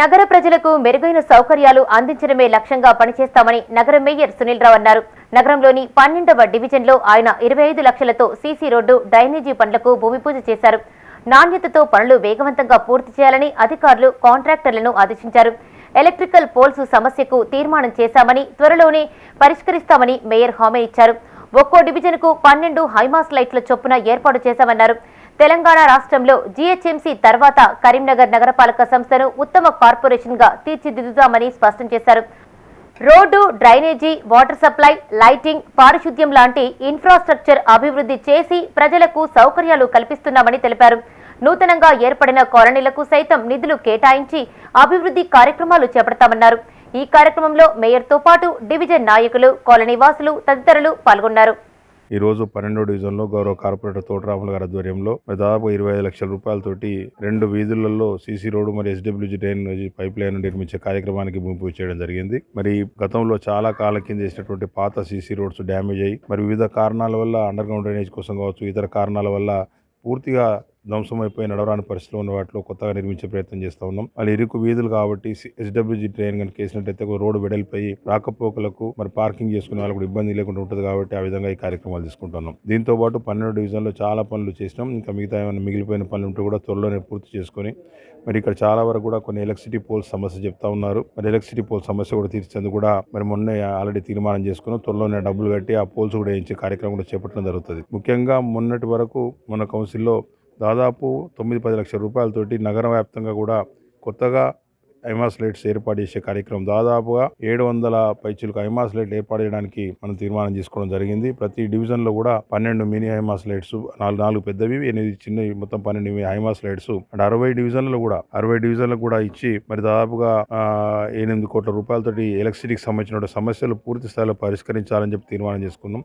నగర ప్రజలకు మెరుగైన సౌకర్యాలు అందించడమే లక్ష్యంగా పనిచేస్తామని నగర మేయర్ సునీల్ రావు అన్నారు. నగరంలోని పన్నెండవ డివిజన్లో ఆయన ఇరవై ఐదు లక్షలతో సీసీ రోడ్డు డ్రైనేజీ పనులకు భూమి పూజ చేశారు. నాణ్యతతో పనులు వేగవంతంగా పూర్తి చేయాలని అధికారులు కాంట్రాక్టర్లను ఆదేశించారు. ఎలక్ట్రికల్ పోల్స్ సమస్యకు తీర్మానం చేశామని త్వరలోనే పరిష్కరిస్తామని మేయర్ హామీ ఇచ్చారు. ఒక్కో డివిజన్కు పన్నెండు హైమాస్ లైట్ల చొప్పున ఏర్పాటు చేశామన్నారు. తెలంగాణ రాష్ట్రంలో జీహెచ్ఎంసీ తర్వాత కరీంనగర్ నగరపాలక సంస్థను ఉత్తమ కార్పొరేషన్గా తీర్చిదిద్దుతామని స్పష్టం చేశారు. Road drainage water supply lighting పారిశుద్ధ్యం లాంటి ఇన్ఫ్రాస్ట్రక్చర్ అభివృద్ధి చేసి ప్రజలకు సౌకర్యాలు కల్పిస్తున్నామని తెలిపారు. నూతనంగా ఏర్పడిన కాలనీలకు సైతం నిధులు కేటాయించి అభివృద్ధి కార్యక్రమాలు చేపడతామన్నారు. ఈ కార్యక్రమంలో మేయర్తో పాటు డివిజన్ నాయకులు కాలనీవాసులు తదితరులు పాల్గొన్నారు. ఈరోజు పన్నెండో డివిజన్లో గౌరవ కార్పొరేటర్ తోటరాముల గారి ఆధ్వర్యంలో దాదాపు ఇరవై ఐదు లక్షల రూపాయలతోటి రెండు వీధులలో సీసీ రోడ్డు మరి ఎస్డబ్ల్యూజీ డ్రైన్ పైప్ లైన్ నిర్మించే కార్యక్రమానికి భూమి పూజ చేయడం జరిగింది. మరి గతంలో చాలా కాలం కింద చేసినటువంటి పాత సీసీ రోడ్స్ డ్యామేజ్ అయ్యి మరి వివిధ కారణాల వల్ల అండర్ గ్రౌండ్ డ్రైనేజ్ కోసం కావచ్చు ఇతర కారణాల వల్ల పూర్తిగా ధ్వంసమైపోయి నడవరాని పరిస్థితిలో ఉన్న వాటిలో కొత్తగా నిర్మించే ప్రయత్నం చేస్తూ ఉన్నాం. వాళ్ళు ఇరుకు వీధులు కాబట్టి ఎస్డబ్ల్యూజీ ట్రైన్ కనుక వేసినట్టయితే రోడ్డు వెడల్పోయి రాకపోకలకు మరి పార్కింగ్ చేసుకునే వాళ్ళకు కూడా ఇబ్బంది లేకుండా ఉంటుంది కాబట్టి ఆ విధంగా ఈ కార్యక్రమాలు తీసుకుంటున్నాం దీంతో పాటు పన్నెండు డివిజన్లో చాలా పనులు చేసినాం. ఇంకా మిగతా ఏమైనా మిగిలిపోయిన పనులు ఉంటే కూడా త్వరలోనే పూర్తి చేసుకొని మరి ఇక్కడ చాలా వరకు కూడా కొన్ని ఎలక్ట్రిసిటీ పోల్స్ సమస్య చెప్తా ఉన్నారు. మరి ఎలక్ట్రిసిటీ పోల్ సమస్య కూడా తీర్చేందుకు కూడా మరి మొన్నే ఆల్రెడీ తీర్మానం చేసుకుని త్వరలోనే డబ్బులు కట్టి ఆ పోల్స్ కూడా వేయించే కార్యక్రమం కూడా చేపట్టడం జరుగుతుంది. ముఖ్యంగా మొన్నటి వరకు మన కౌన్సిల్లో దాదాపు తొమ్మిది పది లక్షల రూపాయలతోటి నగర వ్యాప్తంగా కూడా కొత్తగా ఐమాస్ లైట్స్ ఏర్పాటు చేసే కార్యక్రమం. దాదాపుగా ఏడు వందల పైచులకు ఐమాస్ లైట్ ఏర్పాటు చేయడానికి మనం తీర్మానం చేసుకోవడం జరిగింది. ప్రతి డివిజన్లో కూడా పన్నెండు మినీ ఐమాస్ లైట్స్ నాలుగు నాలుగు పెద్దవి ఎనిమిది చిన్నవి మొత్తం పన్నెండు ఐమాస్ లైట్స్ అండ్ అరవై డివిజన్లు కూడా అరవై డివిజన్లు కూడా ఇచ్చి మరి దాదాపుగా ఎనిమిది కోట్ల రూపాయలతోటి ఎలక్ట్రిసిటీకి సంబంధించిన సమస్యలు పూర్తి స్థాయిలో పరిష్కరించాలని చెప్పి తీర్మానం చేసుకున్నాం.